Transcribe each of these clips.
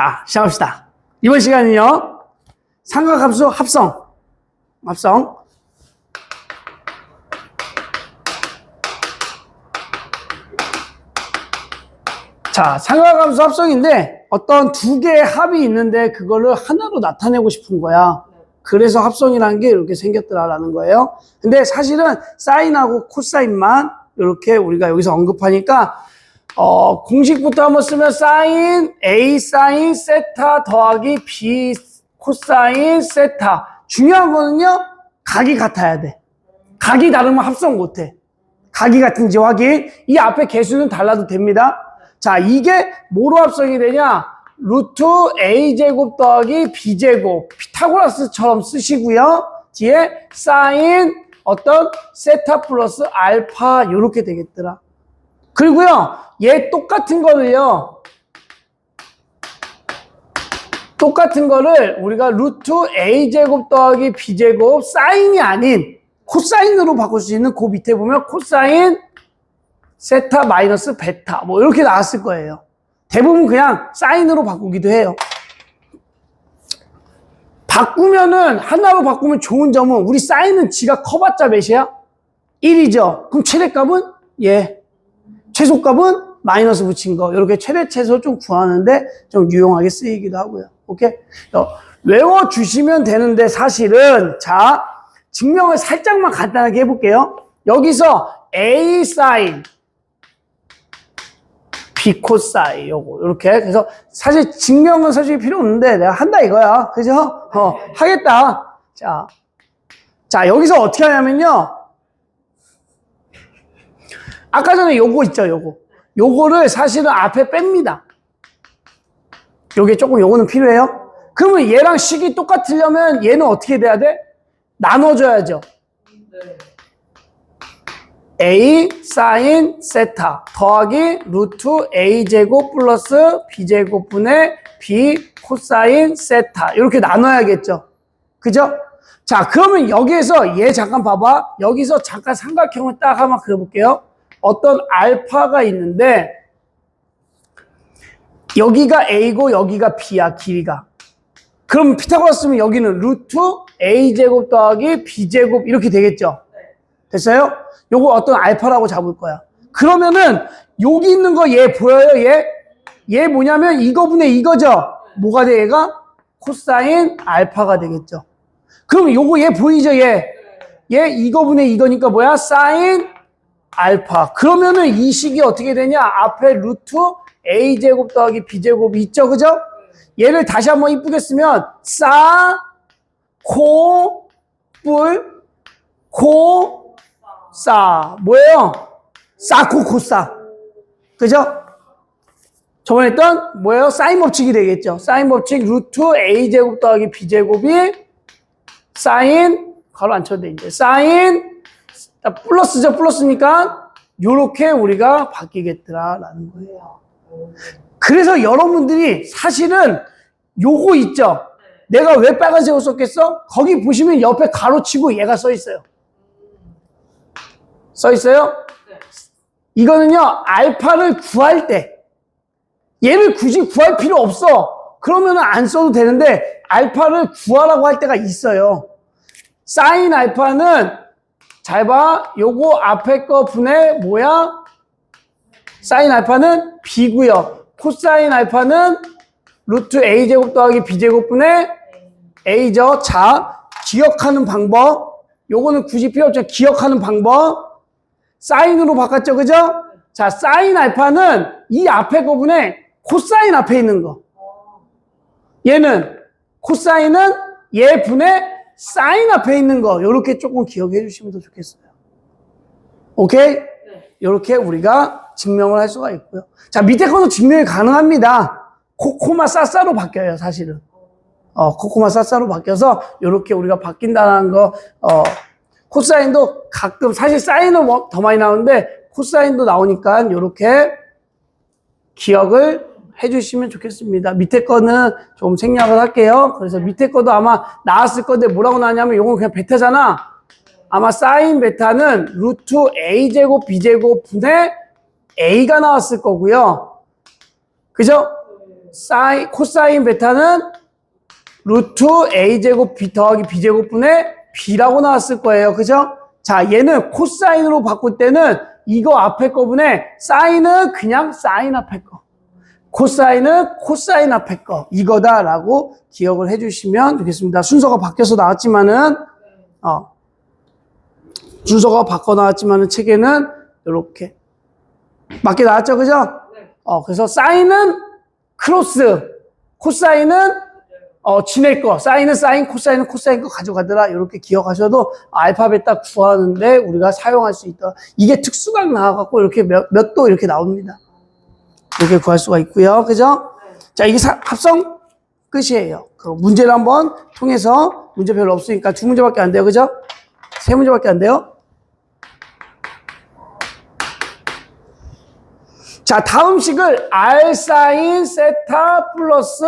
자, 시작합시다. 이번 시간은요, 삼각함수 합성. 합성. 자, 삼각함수 합성인데 어떤 두 개의 합이 있는데 그거를 하나로 나타내고 싶은 거야. 그래서 합성이라는 게 이렇게 생겼더라라는 거예요. 근데 사실은 사인하고 코사인만 이렇게 우리가 여기서 언급하니까 어, 공식부터 한번 쓰면 사인 A 사인 세타 더하기 B 코사인 세타. 중요한 거는요. 각이 같아야 돼. 각이 다르면 합성 못 해. 각이 같은지 확인. 이 앞에 개수는 달라도 됩니다. 자, 이게 뭐로 합성이 되냐? 루트 a제곱 더하기 b제곱. 피타고라스처럼 쓰시고요. 뒤에 사인 어떤 세타 플러스 알파 이렇게 되겠더라. 그리고요. 얘 똑같은 거를요. 똑같은 거를 우리가 루트 a제곱 더하기 b제곱 사인이 아닌 코사인으로 바꿀 수 있는 그 밑에 보면 코사인 세타 마이너스 베타 뭐 이렇게 나왔을 거예요. 대부분 그냥 사인으로 바꾸기도 해요. 바꾸면은 하나로 바꾸면 좋은 점은 우리 사인은 지가 커봤자 몇이야? 1이죠. 그럼 최대값은 예. 최소값은 마이너스 붙인 거. 이렇게 최대 최소 좀 구하는데 좀 유용하게 쓰이기도 하고요. 오케이? 어, 외워 주시면 되는데 사실은 자, 증명을 살짝만 간단하게 해볼게요. 여기서 A 사인 B 코사인 요거 이렇게 그래서 사실 증명은 솔직히 필요 없는데 내가 한다 이거야 그죠? 어 하겠다 자, 자 여기서 어떻게 하냐면요 아까 전에 요거 있죠 요거 요거를 사실은 앞에 뺍니다 요게 조금 요거는 필요해요 그러면 얘랑 식이 똑같으려면 얘는 어떻게 돼야 돼? 나눠줘야죠 a 사인 세타 더하기 루트 a 제곱 플러스 b 제곱분의 b 코사인 세타 이렇게 나눠야겠죠. 그죠? 자 그러면 여기에서 얘 잠깐 봐봐. 여기서 잠깐 삼각형을 딱 한번 그려볼게요. 어떤 알파가 있는데 여기가 a고 여기가 b야 길이가. 그럼 피타고라스 쓰면 여기는 루트 a 제곱 더하기 b 제곱 이렇게 되겠죠. 됐어요? 요거 어떤 알파라고 잡을 거야. 그러면은 여기 있는 거 얘 보여요? 얘? 얘 뭐냐면 이거분의 이거죠? 뭐가 돼 얘가? 코사인 알파가 되겠죠. 그럼 요거 얘 보이죠? 얘? 얘 이거분의 이거니까 뭐야? 사인 알파. 그러면은 이 식이 어떻게 되냐? 앞에 루트 a제곱 더하기 b제곱이 있죠? 그죠? 얘를 다시 한번 이쁘게 쓰면 싸, 코, 뿔, 코, 싸 뭐예요? 싸 코 코 싸 그죠? 저번에 했던 뭐예요? 사인 법칙이 되겠죠 사인 법칙 루트 a제곱 더하기 b제곱이 사인 가로 안 쳐도 돼 이제 사인 플러스죠 플러스니까 요렇게 우리가 바뀌겠더라라는 거예요 그래서 여러분들이 사실은 요거 있죠 내가 왜 빨간색을 썼겠어? 거기 보시면 옆에 가로치고 얘가 써 있어요 써 있어요? 이거는요, 알파를 구할 때, 얘를 굳이 구할 필요 없어. 그러면 안 써도 되는데, 알파를 구하라고 할 때가 있어요. 사인 알파는, 잘 봐. 요거 앞에 거 분의 뭐야? 사인 알파는 B고요 코사인 알파는 루트 A제곱 더하기 B제곱 분의 A죠. 자, 기억하는 방법. 요거는 굳이 필요 없죠. 기억하는 방법. 사인으로 바꿨죠, 그죠? 자, 사인 알파는 이 앞에 거분에 코사인 앞에 있는 거. 얘는 코사인은 얘 분의 사인 앞에 있는 거. 이렇게 조금 기억해 주시면 더 좋겠어요. 오케이? 이렇게 우리가 증명을 할 수가 있고요. 자, 밑에 거도 증명이 가능합니다. 코코마 싸싸로 바뀌어요, 사실은. 어, 코코마 싸싸로 바뀌어서 이렇게 우리가 바뀐다는 거, 어, 코사인도 가끔 사실 사인은 뭐더 많이 나오는데 코사인도 나오니까 이렇게 기억을 해주시면 좋겠습니다. 밑에 거는 좀 생략을 할게요. 그래서 밑에 거도 아마 나왔을 건데 뭐라고 나왔냐면 이건 그냥 베타잖아. 아마 사인 베타는 루트 a제곱 b제곱 분의 a가 나왔을 거고요. 그죠? 사인, 코사인 베타는 루트 a제곱 b 더하기 b제곱 분의 b라고 나왔을 거예요. 그죠? 자, 얘는 코사인으로 바꿀 때는 이거 앞에 거분에 사인은 그냥 사인 앞에 거. 코사인은 코사인 앞에 거. 이거다라고 기억을 해주시면 되겠습니다. 순서가 바뀌어서 나왔지만은, 어, 순서가 바꿔 나왔지만은 책에는 이렇게 맞게 나왔죠. 그죠? 어, 그래서 사인은 크로스, 코사인은 어, 지낼 거, 사인은 사인, 코사인은 코사인 거 가져가더라. 이렇게 기억하셔도 알파벳 딱 구하는데 우리가 사용할 수 있다. 이게 특수각 나와갖고 이렇게 몇, 몇 도 이렇게 나옵니다. 이렇게 구할 수가 있고요. 그죠? 자, 이게 사- 합성 끝이에요. 그 문제를 한번 통해서 문제 별로 없으니까 두 문제밖에 안 돼요. 그죠? 세 문제밖에 안 돼요. 자, 다음 식을 R 사인 세타 플러스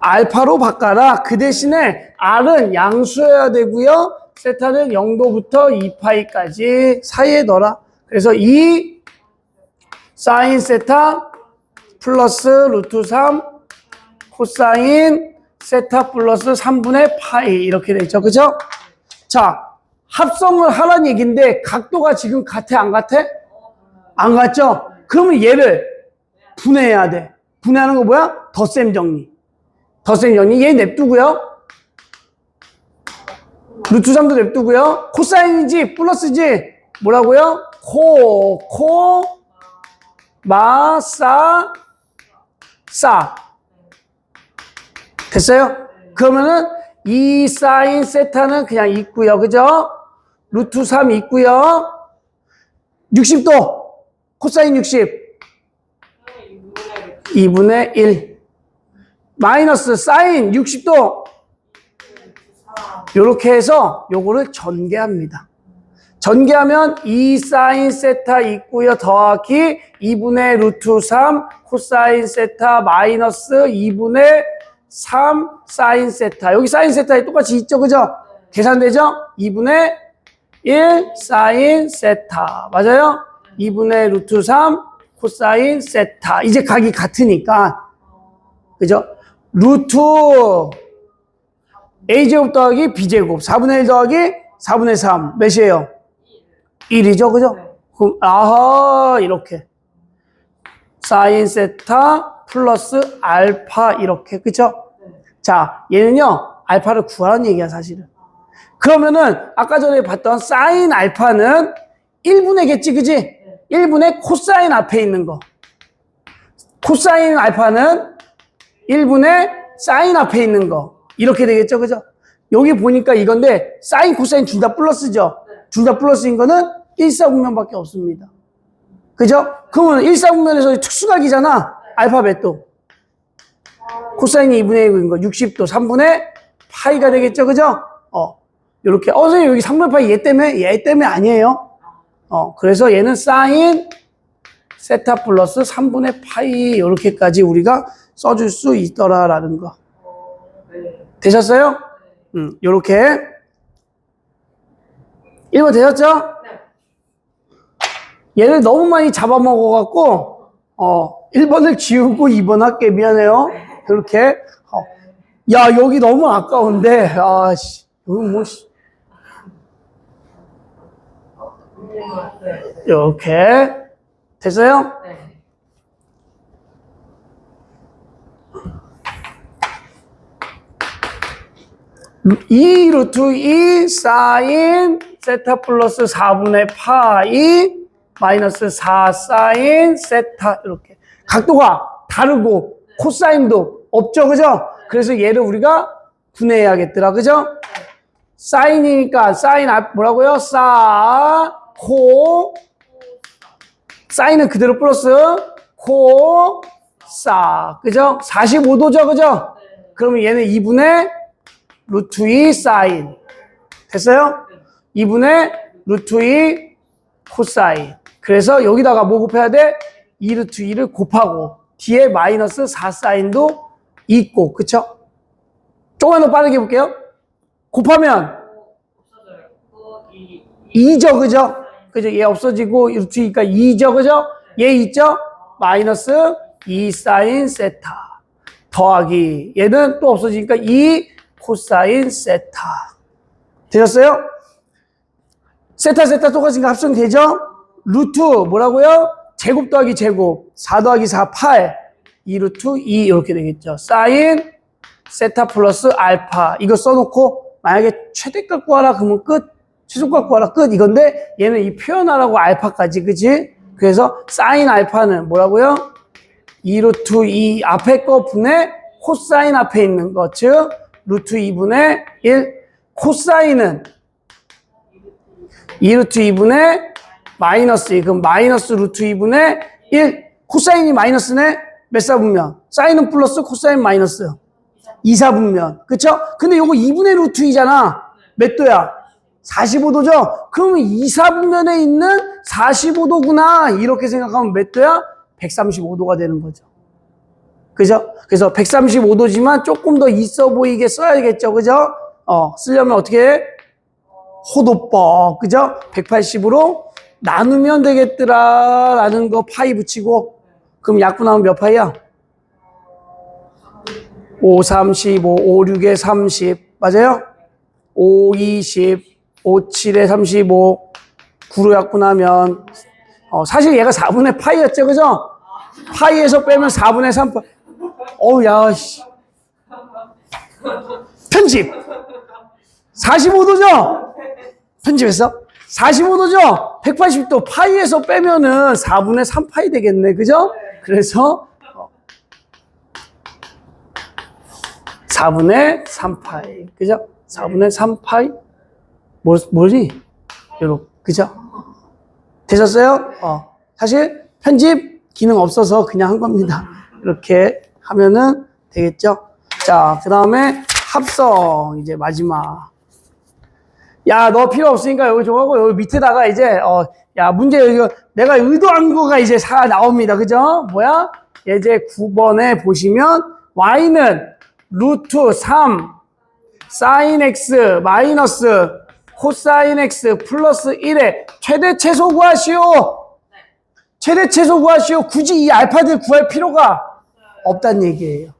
알파로 바꿔라. 그 대신에 R은 양수여야 되고요. 세타는 0도부터 2파이까지 사이에 넣어라. 그래서 2 사인 세타 플러스 루트 3 코사인 세타 플러스 3분의 파이 이렇게 되죠. 그죠? 자, 합성을 하라는 얘기인데 각도가 지금 같아 안 같아? 안 같죠? 그러면 얘를 분해해야 돼. 분해하는 거 뭐야? 덧셈 정리. 덧셈 정리. 얘 냅두고요. 루트 3도 냅두고요. 코사인이지 플러스지 뭐라고요? 코, 코, 마, 싸, 싸. 됐어요? 그러면은 이 사인 세타는 그냥 있고요. 그죠? 루트 3 있고요. 60도. 코사인 60. 2분의 1. 마이너스 사인 60도. 이렇게 해서 요거를 전개합니다. 전개하면 2 사인 세타 있고요. 더하기 2분의 루트 3 코사인 세타 마이너스 2분의 3 사인 세타. 여기 사인 세타에 똑같이 있죠. 그죠? 계산되죠? 2분의 1 사인 세타. 맞아요? 2분의 루트 3 코사인 세타. 이제 각이 같으니까. 그죠? 루트 a제곱 더하기 b제곱 4분의 1 더하기 4분의 3 몇이에요? 1이죠 그죠? 그럼 아하 이렇게 사인 세타 플러스 알파 이렇게 그죠? 자 얘는요 알파를 구하라는 얘기야 사실은 그러면은 아까 전에 봤던 사인 알파는 1분의겠지 그지? 1분의 코사인 앞에 있는 거 코사인 알파는 1분의 사인 앞에 있는 거. 이렇게 되겠죠. 그죠? 여기 보니까 이건데, 사인, 코사인 둘 다 플러스죠? 둘다 플러스인 거는 1사분면밖에 없습니다. 그죠? 그러면 1사분면에서 특수각이잖아. 알파벳도. 코사인이 2분의 1인 거, 60도 3분의 파이가 되겠죠. 그죠? 어. 요렇게. 어, 선생님, 여기 3분의 파이 얘 때문에? 얘 때문에 아니에요. 어. 그래서 얘는 사인, 세타 플러스 3분의 파이 이렇게까지 우리가 써줄 수 있더라라는 거 되셨어요? 음, 요렇게 1번 되셨죠? 얘를 너무 많이 잡아먹어 갖고 어 1번을 지우고 2번 할게 미안해요 그렇게 어. 야 여기 너무 아까운데 아씨 여기 뭐 씨. 이렇게 됐어요? 이 루트 2 사인 세타 플러스 4분의 파이 마이너스 4 사인 세타 이렇게 각도가 다르고 코사인도 없죠 그죠? 그래서 얘를 우리가 분해해야겠더라 그죠? 사인이니까 사인 앞 뭐라고요? 사, 코 사인은 그대로 플러스 코, 사 그죠? 45도죠 그죠? 그러면 얘는 2분의 루트 2 사인. 됐어요? 2분의 루트 2 코사인. 그래서 여기다가 뭐 곱해야 돼? 2 루트 2를 곱하고 뒤에 마이너스 4 사인도 있고 그쵸? 조금만 더 빠르게 볼게요. 곱하면 2죠 그죠? 그죠? 얘 없어지고 루트 2니까 2죠 그죠? 얘 있죠? 마이너스 2 사인 세타 더하기 얘는 또 없어지니까 2 코사인 세타 되셨어요? 세타 세타 똑같으니까 합성되죠? 루트 뭐라고요? 제곱 더하기 제곱 4 더하기 4 8 2 루트 2 이렇게 되겠죠. 사인 세타 플러스 알파. 이거 써놓고 만약에 최대값 구하라 그러면 끝. 최소값 구하라 끝. 이건데 얘는 이 표현하라고 알파까지 그지 그래서 사인 알파는 뭐라고요? 2 루트 2 앞에 거 분의 코사인 앞에 있는 거 즉 루트 2분의 1 코사인은 2 루트 2분의 마이너스 2 그럼 마이너스 루트 2분의 1 코사인이 마이너스네 몇 사분면 사인은 플러스 코사인 마이너스 2 사분면 그쵸? 근데 요거 2분의 루트 2잖아 몇 도야? 45도죠? 그러면 2 사분면에 있는 45도구나 이렇게 생각하면 몇 도야? 135도가 되는 거죠 그죠? 그래서 135도지만 조금 더 있어 보이게 써야겠죠 그죠? 어 쓰려면 어떻게 해? 호도법 그죠? 180으로 나누면 되겠더라 라는 거 파이 붙이고 그럼 약분 하면 몇 파이야? 5, 35, 5, 6에 30 맞아요? 5, 20, 5, 7에 35 9로 약분하면 어, 사실 얘가 4분의 파이였죠 그죠? 파이에서 빼면 4분의 3 파이 어우 야 씨 편집 45도죠? 편집했어? 45도죠? 180도 파이에서 빼면은 4분의 3파이 되겠네. 그죠? 그래서 어, 4분의 3파이. 그죠? 4분의 3파이? 뭐, 뭐지? 요렇게. 그죠? 되셨어요? 어. 사실 편집 기능 없어서 그냥 한 겁니다. 이렇게 하면은 되겠죠? 자, 그 다음에 합성. 이제 마지막. 야, 너 필요 없으니까 여기 저거고 여기 밑에다가 이제 어, 야, 문제 이거 내가 의도한 거가 이제 사 나옵니다. 그죠? 뭐야? 예제 9번에 보시면 y는 루트 3 사인 x 마이너스 코사인 x 플러스 1의 최대 최소 구하시오. 최대 최소 구하시오. 굳이 이 알파들 구할 필요가 없다는 얘기예요.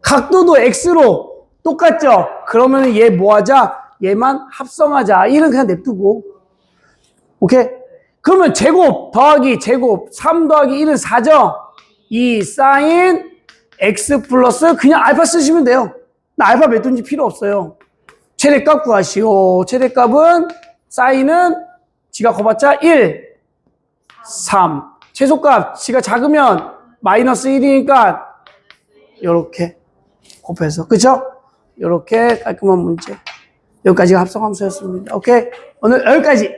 각도도 x로 똑같죠? 그러면 얘 뭐 하자? 얘만 합성하자. 이런 그냥 냅두고. 오케이? 그러면 제곱 더하기 제곱 3 더하기 1은 4죠? 2 사인 x 플러스 그냥 알파 쓰시면 돼요. 나 알파 몇 둔지 필요 없어요. 최대값 구하시오. 최대값은 사인은 지가 커봤자 1, 3. 최소값 지가 작으면 마이너스 1이니까 이렇게 곱해서 그죠? 이렇게 깔끔한 문제. 여기까지가 합성함수였습니다. 오케이? 오늘 여기까지.